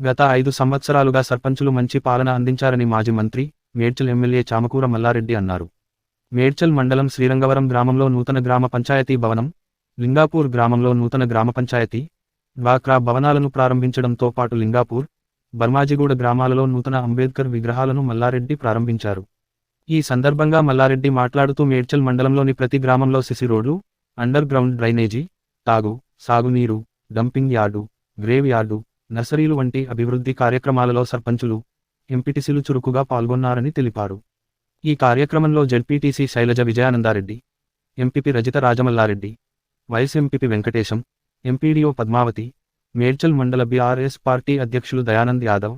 గత ఐదు సంవత్సరాలుగా సర్పంచులు మంచి పాలన అందించారని మాజీ మంత్రి మేడ్చల్ ఎమ్మెల్యే చామకూర మల్లారెడ్డి అన్నారు. మేడ్చల్ మండలం శ్రీరంగవరం గ్రామంలో నూతన గ్రామ పంచాయతీ భవనం లింగాపూర్ గ్రామంలో నూతన గ్రామ పంచాయతీ డ్వాక్రా భవనాలను ప్రారంభించడంతో పాటు లింగాపూర్ బర్మాజిగూడ గ్రామాలలో నూతన అంబేద్కర్ విగ్రహాలను మల్లారెడ్డి ప్రారంభించారు. ఈ సందర్భంగా మల్లారెడ్డి మాట్లాడుతూ మేడ్చల్ మండలంలోని ప్రతి గ్రామంలో సిసి రోడ్లు అండర్ గ్రౌండ్ డ్రైనేజీ తాగు సాగునీరు డంపింగ్ యార్డు గ్రేవ్ యార్డు నర్సరీలు వంటి అభివృద్ధి కార్యక్రమాలలో సర్పంచులు ఎంపీటీసీలు చురుకుగా పాల్గొన్నారని తెలిపారు. ఈ కార్యక్రమంలో ZPTC Shailaja Vijayanandareddy MPP Rajitha Rajamallareddy vice MPP Venkatesham MPDO Padmavathi Medchal మండల బీఆర్ఎస్ పార్టీ అధ్యక్షులు దయానంద్ యాదవ్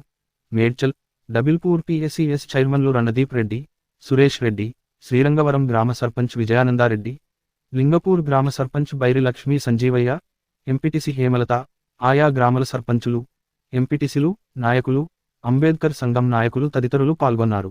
మేడ్చల్ డబిల్పూర్ పిఎస్సిఎస్ చైర్మన్లు రణదీప్ రెడ్డి సురేష్ రెడ్డి శ్రీరంగవరం గ్రామ సర్పంచ్ విజయానందారెడ్డి లింగపూర్ గ్రామ సర్పంచ్ బైరి లక్ష్మీ సంజీవయ్య ఎంపీటీసీ హేమలత ఆయా గ్రామాల సర్పంచులు ఎంపీటీసీలు నాయకులు అంబేద్కర్ సంఘం నాయకులు తదితరులు పాల్గొన్నారు.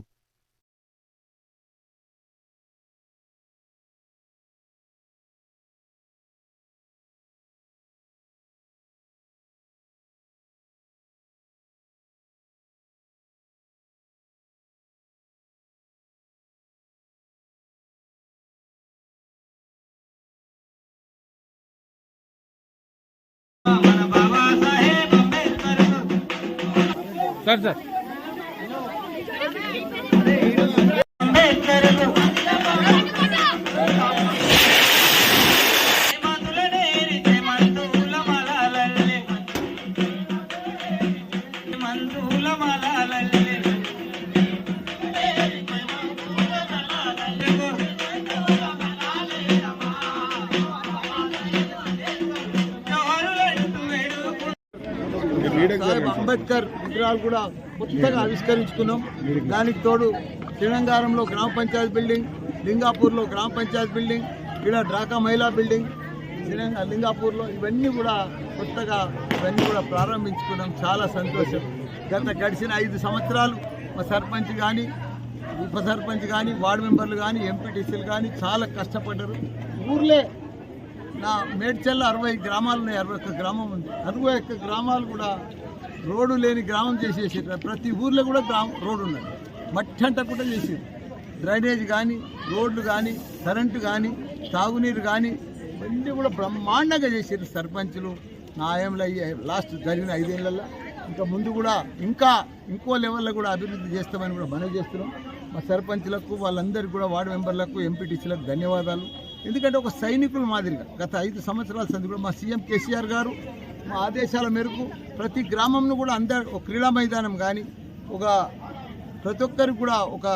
Nerede? అంబేద్కర్ విగ్రహాలు కూడా కొత్తగా ఆవిష్కరించుకున్నాం. దానికి తోడు శ్రీరంగారంలో గ్రామ పంచాయతీ బిల్డింగ్ లింగాపూర్లో గ్రామ పంచాయతీ బిల్డింగ్ ఇక్కడ డ్రాకా మహిళా బిల్డింగ్ లింగాపూర్లో ఇవన్నీ కూడా కొత్తగా ఇవన్నీ కూడా ప్రారంభించుకున్నాం. చాలా సంతోషం. గత గడిచిన ఐదు సంవత్సరాలు మా సర్పంచ్ కానీ ఉప సర్పంచ్ కానీ వార్డు మెంబర్లు కానీ ఎంపీటీసీలు కానీ చాలా కష్టపడ్డారు. ఊర్లే నా మేడ్చల్లో అరవై గ్రామాలు ఉన్నాయి అరవై ఒక్క గ్రామం ఉంది. అరవై ఒక్క గ్రామాలు కూడా రోడ్డు లేని గ్రామం చేసేసి ప్రతి ఊర్లో కూడా గ్రామం రోడ్డు ఉన్నది. మట్టి అంట కూడా చేసేది డ్రైనేజ్ కానీ రోడ్లు కానీ కరెంటు కానీ తాగునీరు కానీ ఇవన్నీ కూడా బ్రహ్మాండంగా చేసారు సర్పంచులు న్యాయంలో లాస్ట్ జరిగిన ఐదేళ్ళలో ఇంకా ముందు కూడా ఇంకా ఇంకో లెవెల్లో కూడా అభివృద్ధి చేస్తామని కూడా మనవి చేస్తున్నాం. మా సర్పంచ్లకు వాళ్ళందరికీ కూడా వార్డు మెంబర్లకు ఎంపీటీసీలకు ధన్యవాదాలు. ఎందుకంటే ఒక సైనికుల మాదిరిగా గత ఐదు సంవత్సరాల సంది కూడా మా సీఎం కేసీఆర్ గారు మా ఆదేశాల మేరకు ప్రతి గ్రామంను కూడా అందరు ఒక క్రీడా మైదానం కానీ ఒక ప్రతి ఒక్కరికి కూడా ఒక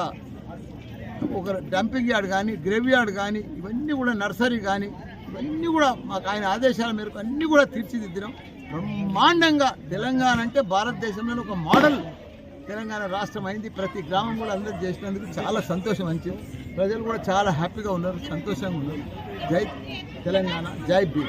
ఒక డంపింగ్ యార్డ్ కానీ గ్రేవ్ యార్డ్ కానీ ఇవన్నీ కూడా నర్సరీ కానీ ఇవన్నీ కూడా మాకు ఆయన ఆదేశాల మేరకు అన్నీ కూడా తీర్చిదిద్దినాం. బ్రహ్మాండంగా తెలంగాణ అంటే భారతదేశంలో ఒక మోడల్. తెలంగాణ రాష్ట్రం అయింది. ప్రతి గ్రామం కూడా అందరూ చేసినందుకు చాలా సంతోషం అనిచింది ప్రజలు కూడా చాలా హ్యాపీగా ఉన్నారు సంతోషంగా ఉన్నారు. జై తెలంగాణ జై బీ